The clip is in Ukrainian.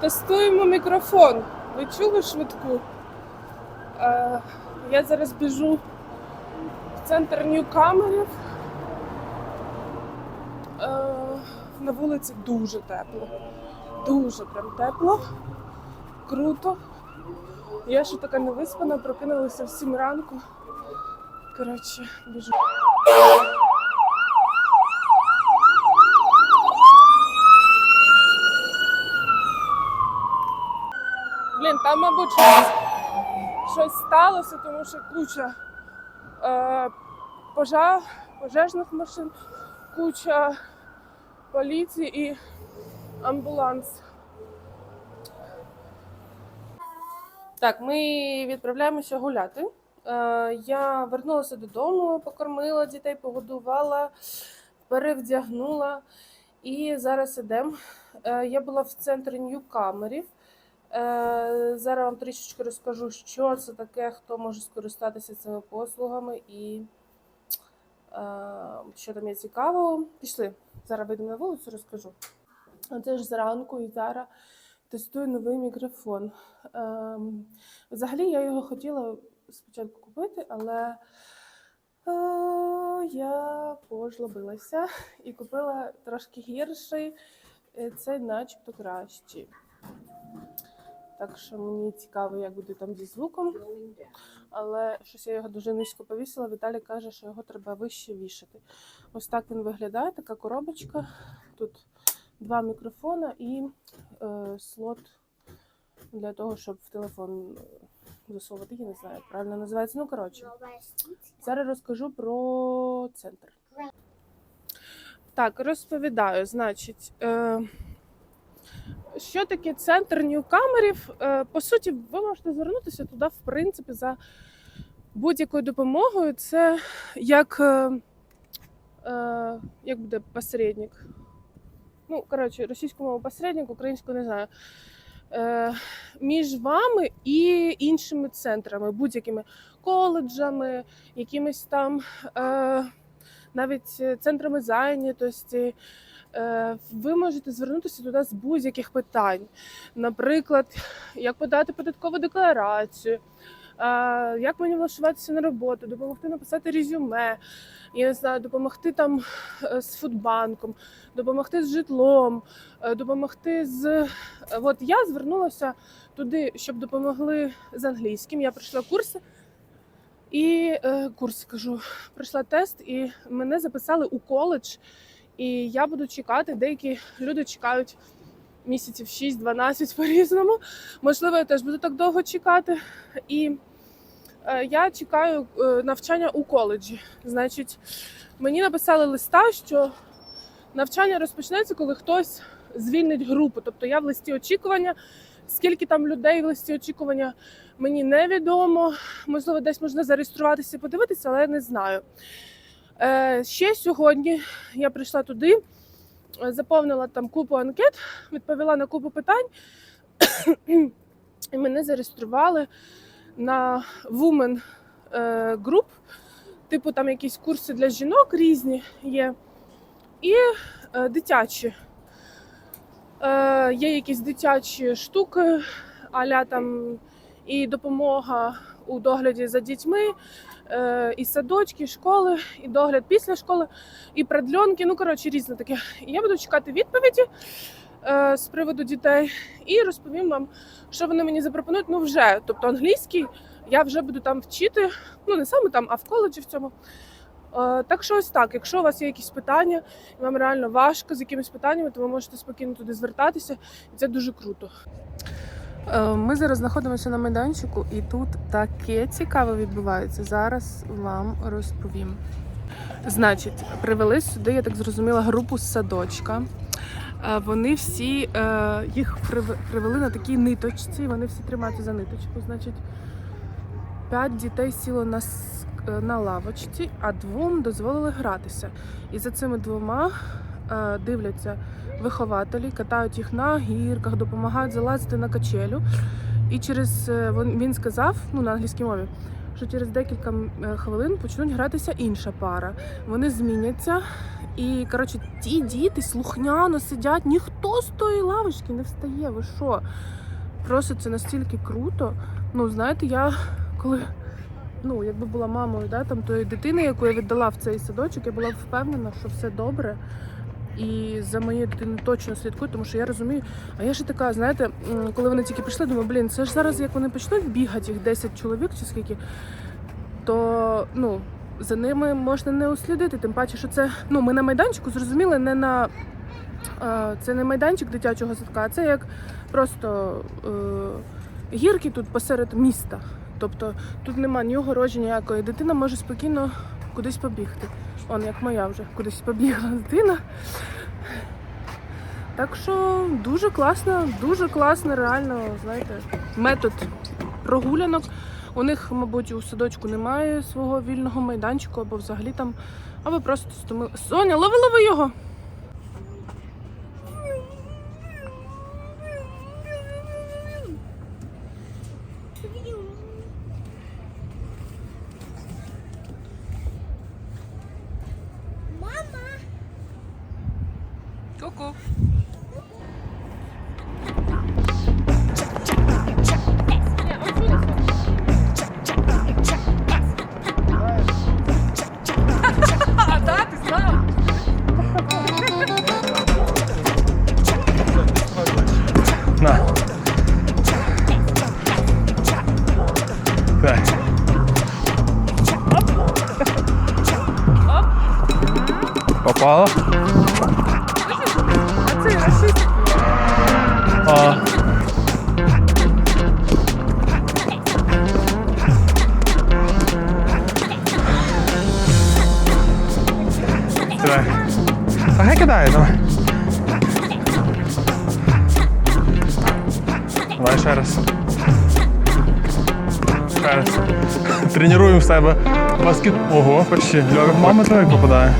Тестуємо мікрофон. Ви чули швидку? Е, я зараз біжу в центр Ньюкамерів. Е, на вулиці дуже тепло. Дуже прям тепло. Круто. Я ще така невиспана, прокинулася в 7 ранку. Коротше, біжу. Блін, там, мабуть, щось, щось сталося, тому що куча е, пожар, пожежних машин, куча поліції і амбуланс. Так, ми відправляємося гуляти. Е, я вернулася додому, покормила дітей, погодувала, перевдягнула. І зараз ідемо. Е, я була в центрі Ньюкамерів. Е, Зараз вам трішечки розкажу, що це таке, хто може скористатися цими послугами і е, що там є цікавого. Пішли. Зараз вийдемо на вулицю, розкажу. Це ж зранку і зараз тестую новий мікрофон. Ем, Взагалі я його хотіла спочатку купити, але е, я пожлобилася і купила трошки гірший. Цей начебто кращий. Так що мені цікаво, як буде там зі звуком. Але щось я його дуже низько повісила. Віталій каже, що його треба вище вішати. Ось так він виглядає, така коробочка. Тут два мікрофона і е, слот для того, щоб в телефон е, засовувати. Я не знаю, як правильно називається. Ну, коротше, зараз розкажу про центр. Так, розповідаю. Значить, е, що таке центр ньюкамерів? Е, по суті, ви можете звернутися туди, в принципі, за будь-якою допомогою. Це як, е, е, як буде посередник. Ну, коротше, російську мову посередник, українську не знаю. Між вами і іншими центрами, будь-якими коледжами, якимись там навіть центрами зайнятості. Е, ви можете звернутися туди з будь-яких питань. Наприклад, як подати податкову декларацію, е, як мені влаштуватися на роботу, допомогти написати резюме, я не знаю, допомогти там е, з фудбанком, допомогти з житлом, допомогти з. От я звернулася туди, щоб допомогли з англійським. Я пройшла курси. І е, курс кажу, пройшла тест, і мене записали у коледж. І я буду чекати. Деякі люди чекають місяців 6-12 по-різному. Можливо, я теж буду так довго чекати. І е, я чекаю е, навчання у коледжі. Значить, мені написали листа, що навчання розпочнеться, коли хтось звільнить групу. Тобто я в листі очікування. Скільки там людей в листі очікування, мені невідомо. Можливо, десь можна зареєструватися подивитися, але я не знаю. Е, ще сьогодні я прийшла туди, е, заповнила там купу анкет, відповіла на купу питань, і мене зареєстрували на Women е, Group. Типу, там якісь курси для жінок різні є, і дитячі. Є якісь дитячі штуки, аля там і допомога у догляді за дітьми, е, і садочки, і школи, і догляд після школи, і продльонки. Ну, коротше, різне таке. І я буду чекати відповіді е, з приводу дітей і розповім вам, що вони мені запропонують. Ну, вже, тобто англійський, я вже буду там вчити. Ну, не саме там, а в коледжі в цьому. Е, Так що ось так, якщо у вас є якісь питання, і вам реально важко з якимись питаннями, то ви можете спокійно туди звертатися, і це дуже круто. Е, Ми зараз знаходимося на майданчику, і тут таке цікаве відбувається. Зараз вам розповім. Значить, привели сюди, я так зрозуміла, групу з садочка. Е, Вони всі е, їх привели на такій ниточці. Вони всі тримаються за ниточку. Значить, п'ять дітей сіло на, на лавочці, а двом дозволили гратися. І за цими двома дивляться вихователі, катають їх на гірках, допомагають залазити на качелю. І через е, він він сказав, ну на англійській мові, що через декілька е, хвилин почнуть гратися інша пара. Вони зміняться. І коротше, ті діти слухняно сидять, ніхто з тої лавочки не встає. Ви що? Просто це настільки круто. Ну, знаєте, я коли ну, якби була мамою да, там, тої дитини, яку я віддала в цей садочок, я була впевнена, що все добре. І за моєю дитиною точно слідкую, тому що я розумію. А я ще така, знаєте, коли вони тільки прийшли, думаю, блін, це ж зараз, як вони почнуть бігати, їх 10 чоловік чи скільки, то ну, за ними можна не услідити. Тим паче, що це ну, ми на майданчику зрозуміли, не на це не майданчик дитячого садка, а це як просто е, гірки тут посеред міста. Тобто тут нема ні огорожі ніякої. Дитина може спокійно кудись побігти. Он як моя вже кудись побігла дитина. Так що дуже класно, дуже класно, реально, знаєте, метод прогулянок. У них, мабуть, у садочку немає свого вільного майданчику або взагалі там, або просто стомили. Соня, лови, лови його! Попало? А. Давай. А хай давай. Давай ще раз. Ще раз. Тренуємо себе баскет. Ого, почти. Мама твоя попадає.